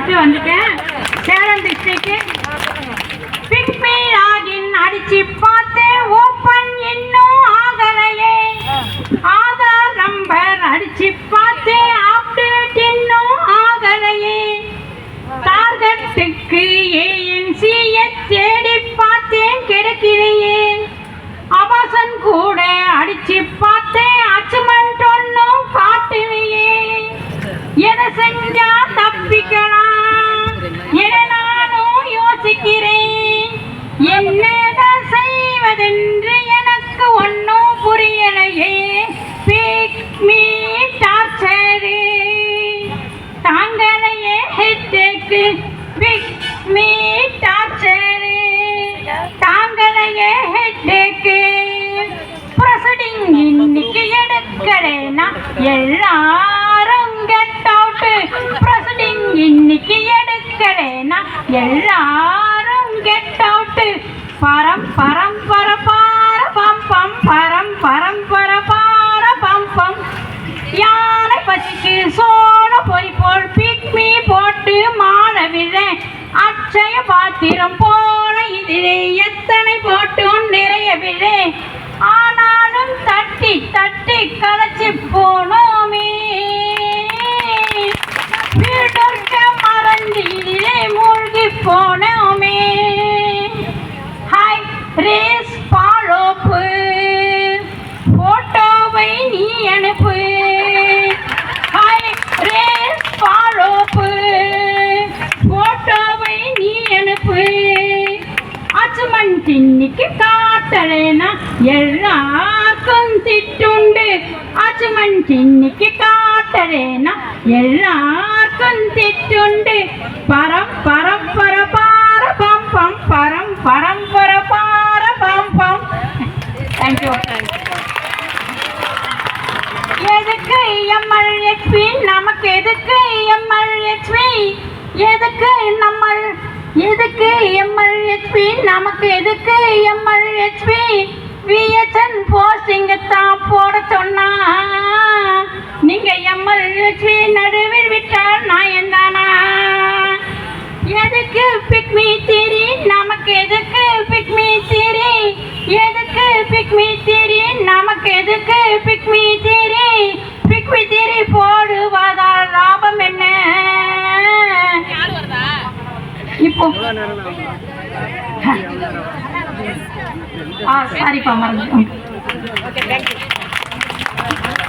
வந்துட்டு வந்துட்டேன். Salem district PickMe login அடிச்சு பார்த்தேன் ஓப்பன் இன்னும் ஆகலையே. ஆதார் நம்பர் அடிச்சு பார்த்தேன் அப்டேட் இன்னும் ஆகலையே. டார்கெட்டுக்கு ஏஎன்சியை தேடி பார்த்தேன் கிடைக்கலையே. அபாசன் கூட அடிச்சு பார்த்தேன் அச்சுமெண்ட் ஒன்றும் காட்டலையே. எதை செஞ்சா தப்பிக்கலாம்? ஹெட்டேக்கு மீ டார்ச்சரு தாங்களையே ஹெட்டேக்கு ப்ரொசீடிங் இன்னைக்கு எடுக்கலைன்னா எல்லாரும் கெட் அவுட் ப்ரொசடிங் இன்னைக்கு எடுக்கலைன்னா எல்லாரும் கெட் அவுட் பரம் பரம் பர பார பம் பம் பரம் பரம் பர பார பம் பம். யானை பசிக்கு சோ பாத்திரம் போல இதிலே எத்தனை போட்டும் நிறையவில்லை. ஆனாலும் தட்டி தட்டி கலைச்சு போனோமே. வீடற்க மறந்து இதிலே மூழ்கி போனோமே. ஹாய் ரேஸ் பாலோப்பு. போட்டோவை நீ அனுப்பு. அச்சுமன் இன்னைக்கு காட்டலைனா? எல்லாருக்கும் திட்டுண்டு. அச்சுமன் இன்னைக்கு காட்டலைனா? எல்லாருக்கும் திட்டுண்டு. பரம் பரம் பர பார பம் பம் பரம் பரம் பர பார பம் பம். தேங்க்யூ எதுக்கு எம்எல்ஹெச்பி நமக்கு எதுக்கு எம்எல்ஹெச்பி எதுக்கு நம்ம எதுக்கு எம்எல்ஹெச்பி நமக்கு எதுக்கு எம்எல்ஹெச்பி விஎச்என் போஸ்டிங்க தான் போட சொன்னா. நீங்க எம்எல்ஹெச்பி நடுவில் விட்டால் நான் எந்தானா எதுக்கு பிக்மி தீரி நமக்கு எதுக்கு பிக்மி தீரி எதுக்கு பிக்மி தீரி நமக்கு எதுக்கு pick me theory pick me theory போடுவதால் லாபம் என்ன? இப்போ Ah, sorry, Pak thank you.